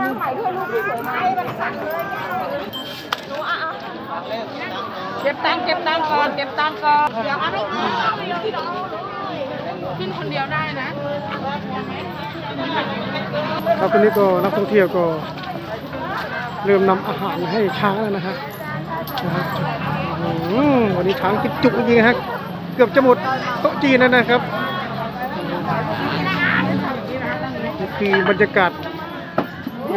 นั่งใหม่ด้วยลูกที่สวยไหมมันสั่งเลยหนูอะเก็บตังค์เก็บตังค์ก่อน เก็บตังค์ก่อน เดี๋ยวเอาให้กินขึ้นคนเดียวได้นะครับตอนนี้ก็นักท่องเที่ยวก็เริ่มนำอาหารให้ช้างแล้วนะฮะวันนี้ช้างกินจุกจริงฮะ เกือบจะหมดโต๊ะจีนแล้วนะครับนี่ คือบรรยากาศ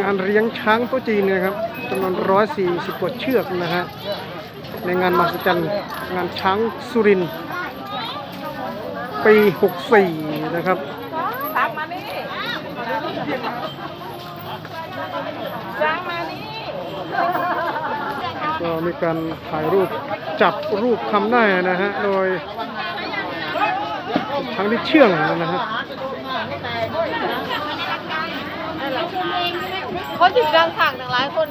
งานเลี้ยงช้างโตจีนนะครับจำนวนร้อยสี่สิบกว่าเชือกนะฮะในงานมหัศจรรย์งานช้างสุรินทร์ปี64นะครับตักมานี่จ้างมานี่ก็มีการถ่ายรูปจับรูปคำได้นะฮะ โดยทั้งที่เชื่องนะฮะ คนติดการสั่งหนึ่งหลายคน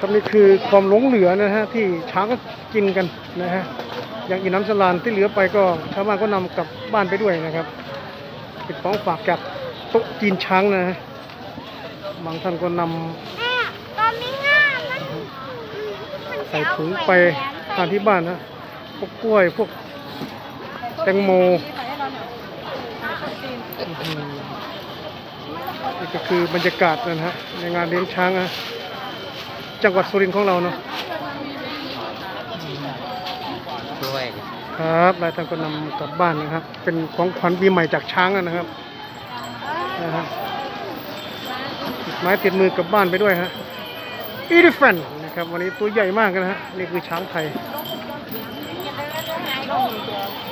ครับนี่คือความหลงเหลือนะฮะที่ช้างก็กินกันนะฮะอย่างอินน้ำสลานที่เหลือไปก็ชาวบ้านก็นำกลับบ้านไปด้วยนะครับเป็นของฝากจากโต๊ะจีนช้างนะฮะบางท่านก็นำใส่ถุงไปทานที่บ้านนะพวกกล้วยพวก แตงโมอื้อหือนี่ก็คือบรรยากาศนะฮะในงานเลี้ยงช้างนะจังหวัดสุรินทร์ของเราเนาะด้วยครับหลายท่านก็นำกลับบ้านนะครับ เป็นของขวัญปีใหม่จากช้างนะครับนะฮะติดไม้ติดมือกลับบ้านไปด้วยฮะอีดิฟนนะครับวันนี้ตัวใหญ่มากนะฮะนี่คือช้างไทยบรรย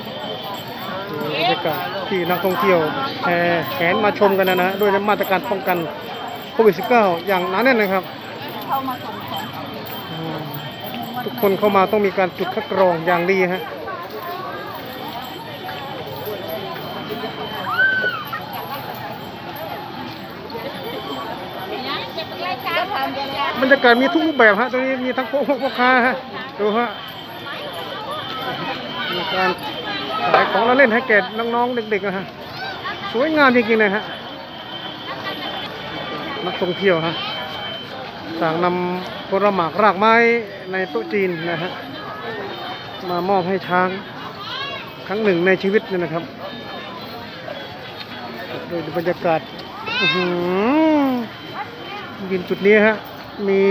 ากาศที่นักท่องเที่ยวแห่แหนมาชมกันนะนะด้วยมาตรการป้องกันโควิด -19 อย่างหนาแน่นนะครับอืมทุกคนเข้ามาต้องมีการจุดคัดกรองอย่างดีฮะบรรยากาศมีทุกรูปแบบฮะตรงนี้มีทั้งพวกพ่อค้าฮะดูฮะมีการ ขายของเราเล่นให้แก่น้องๆเด็กๆนะฮะสวยงามจริงๆนะฮะนักท่องเที่ยวฮะต่างนำผลหมากรากไม้ในโต๊ะจีนนะฮะมามอบให้ช้างครั้งหนึ่งในชีวิตเนี่ยนะครับโดยบรรยากาศยืนจุดนี้ฮะมี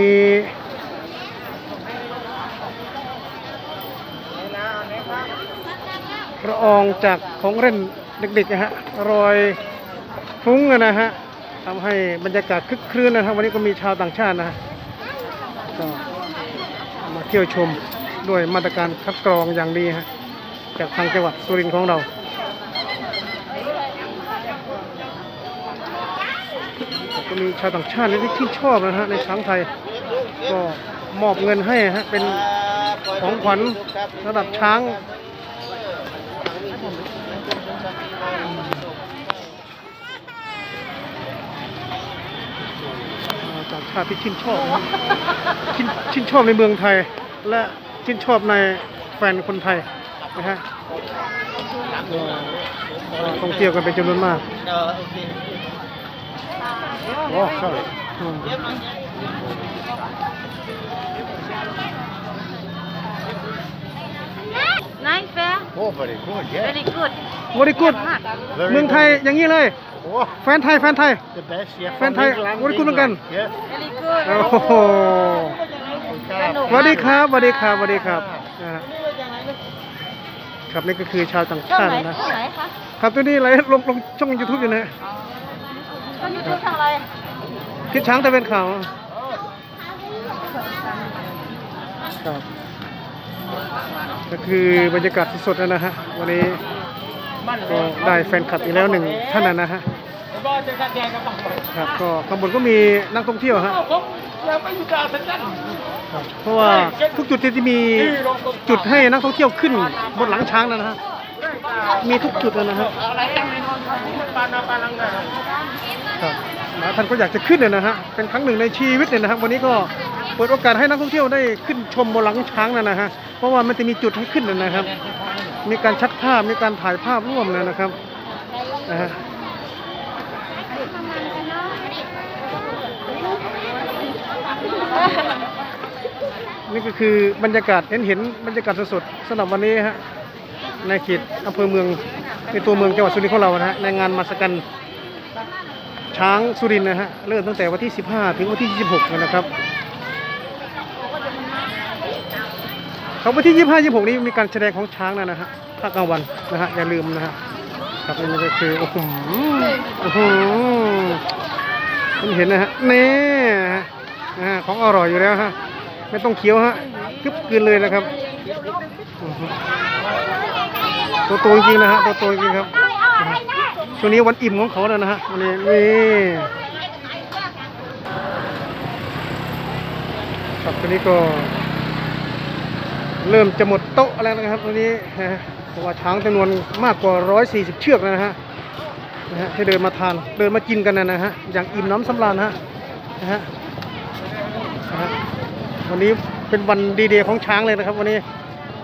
ละ อองจากของเล่นเด็กๆนะฮะรอยฟุ้งนะฮะทำให้บรรยากาศคึกครื้นนะครับวันนี้ก็มีชาวต่างชาตินะฮะก็มาเที่ยวชมด้วยมาตรการคัดกรองอย่างดีฮะจากทางจังหวัดสุรินทร์ของเราก็มีชาวต่างชาติที่ชื่นชอบนะฮะในช้างไทย ก็มอบเงินให้ฮะเป็นของขวัญระดับช้าง ต่างชาติที่ชื่นชอบนะชื่นชื่นชอบในเมืองไทย และชื่นชอบในแฟนคนไทยนะฮะก็ก็ท่องเที่ยวกันเป็นจำนวนมากเออโอเคโอ้ใช่ อืมนายแฟร์โอ้ very good yeah very good วอริกุดเมืองไทยอย่างนี้เลย oh แฟนไทย แฟนไทย the best yeah แฟนไทย very good เหมือนกัน yeah very good โอ้โหสวัสดีครับสวัสดีครับสวัสดีครับนะฮะครับนี่ก็คือชาวต่างช่องชาติไหนนะช่องไหนคะครับตัวนี้ไลฟ์ลงลงช่องยูทูบอยู่นะช่องยูทูบช่องอะไรทิศช้างตะเวนข่าวครับ ก็คือบรรยากาศสดๆนะฮะวันนี้ก็ได้แฟนคลับอีกแล้วหนึ่งท่านนะนะฮะครับก็ข้างบนก็มีนักท่องเที่ยวฮะเพราะว่าทุกจุดที่มีจุดให้นักท่องเที่ยวขึ้นบนหลังช้างนะนะฮะมีทุกจุดเลยนะฮะครับ บนะท่านก็อยากจะขึ้นเนี่ยนะฮะเป็นครั้งหนึ่งในชีวิตเนี่ยนะครับวันนี้ก็เปิดโอกาสให้นักท่องเที่ยวได้ขึ้นชมบลังช้างนะนะฮะเพราะว่ามันจะมีจุดให้ขึ้นนะครับ มีการชัดภาพมีการถ่ายภาพร่วมเลยนะครับนะฮะนี่ก็คือบรรยากาศเห็นเห็นบรรยากาศสดๆสำหรับวันนี้ฮะในเขตอำเภอเมืองในตัวเมืองจังหวัดสุรินทร์ของเรานะฮะในงานมาสกัน ช้างสุรินนะฮะ เริ่มตั้งแต่วันที่ 15 ถึงวันที่ 26 นะครับ ครับวันที่ 25 26 นี้มีการแสดงของช้างนะนะฮะภาคกลางวันนะฮะ อย่าลืมนะฮะครับนี่ก็คือ โอ้โหโอ้โหคุณเห็นนะฮะนี่นะฮะของอร่อยอยู่แล้วฮะ ไม่ต้องเคี้ยวฮะกึบกินเลยนะครับ ตัวโตจริงนะฮะ ตัวโตจริงครับ ช่วงนี้วันอิ่มของเขาแล้วนะฮะวันนี้นี่ครับวันนี้ก็ เริ่มจะหมดโต๊ะแล้วนะครับวันนี้นะเพราะว่าช้างจำนวนมากกว่า 140 เชือกนะฮะนะฮะที่เดินมาทานเดินมากินกันนะนะฮะอย่างอิ่มน้ำสำราญฮะนะฮะนะฮะวันนี้เป็นวันดีเดย์ของช้างเลยนะครับ วันนี้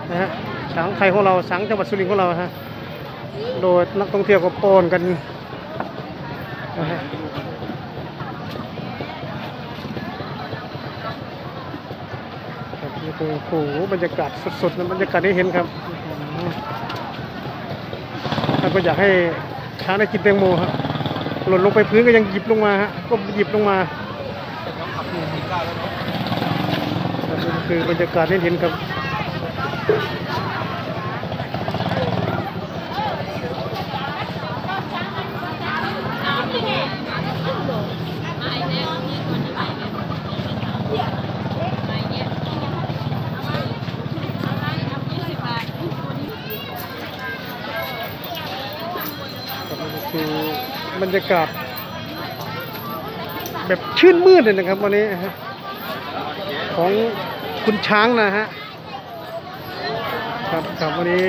นะฮะช้างไทยของเราช้างจังหวัดสุรินทร์ของเราฮะ โดยนักท่องเที่ยวก็ปนกันนี่คือโอ้โหบรรยากาศสดๆนะบรรยากาศที่เห็นครับอื้อหือท่านก็อยากให้ช้างได้กินแตงโมครับหล่นลงไปพื้นก็ยังหยิบลงมาฮะก็หยิบลงมาคือบรรยากาศที่เห็นครับนี่คือ บรรยากาศ แบบชื่นมืดเลยนะครับวันนี้ฮะของคุณช้างนะฮะครับครับวันนี้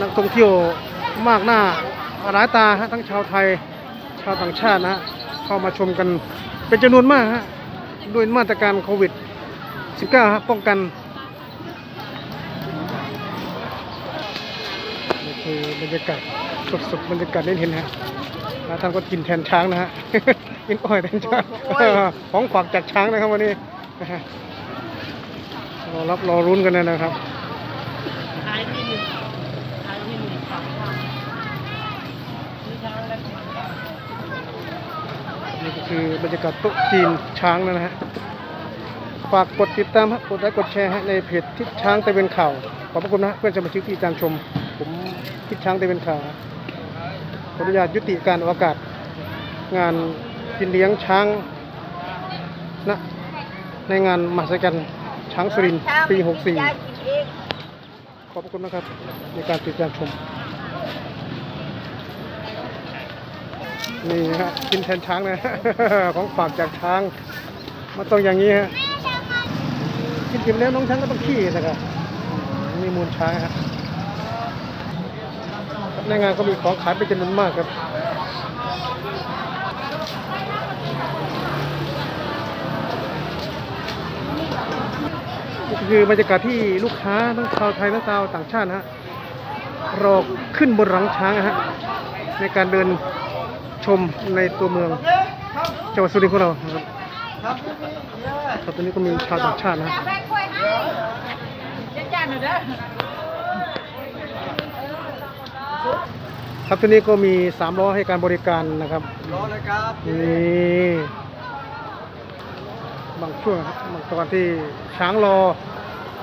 นักท่องเที่ยวมากหน้าร้ายตาฮะทั้งชาวไทยชาวต่างชาตินะฮะเข้ามาชมกันเป็นจำนวนมากฮะด้วยมาตรการโควิด 19 ฮะป้องกันนี่คือบรรยากาศสดๆบรรยากาศได้เห็นฮะ แล้วท่านก็กินแทนช้างนะฮะ กินอ้อยแทนช้างของฝากจากช้างนะครับวันนี้นะฮะรอรับรอรุ้นกันนะครับนี่ก็คือบรรยากาศโต๊ะจีนช้างนะฮะ ฝากกดติดตามฮะ กดไลค์กดแชร์ฮะในเพจทิศช้างตะเป็นข่าว ขอบพระคุณนะฮะเพื่อนสมาชิกที่ติดตามชม ผมทิศช้างตะเป็นข่าว ขออนุญาตยุติการออกอากาศงานกินเลี้ยงช้างนะในงานมหัศจรรย์ช้างสุรินทร์ปี 64 ขอบพระคุณนะครับในการติดตามชม นี่ฮะกินแทนช้างนะ ของฝากจากช้าง มันต้องอย่างนี้ฮะกินกินแล้วน้องช้างก็ต้องขี้นะครับนี่มูลช้างฮะ ในงานก็มีของขายเป็นจำนวนมากครับคือบรรยากาศที่ลูกค้าทั้งชาวไทยทั้งชาวต่างชาตินะฮะรอขึ้นบนหลังช้างนะฮะในการเดินชมในตัวเมืองจังหวัดสุรินทร์ของเราครับครับตอนนี้ก็มีชาวต่างชาตินะฮะ แม่กล้วยให้จ้าหน่อยเด้อ ครับที่นี้ก็มีสามล้อให้การบริการนะครับรอเลยครับนี่บางช่วงครับบางตอนที่ช้างรอ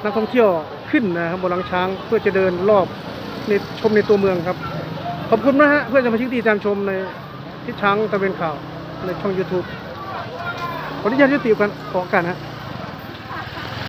นักท่องเที่ยวขึ้นนะครับบนหลังช้างเพื่อจะเดินรอบในชมในตัวเมืองครับ ขอบคุณนะฮะเพื่อนสมาชิกที่ตามชมในที่ช้างตะเวนข่าวในช่อง YouTube ขออนุญาตยุติกันขอกันฮะ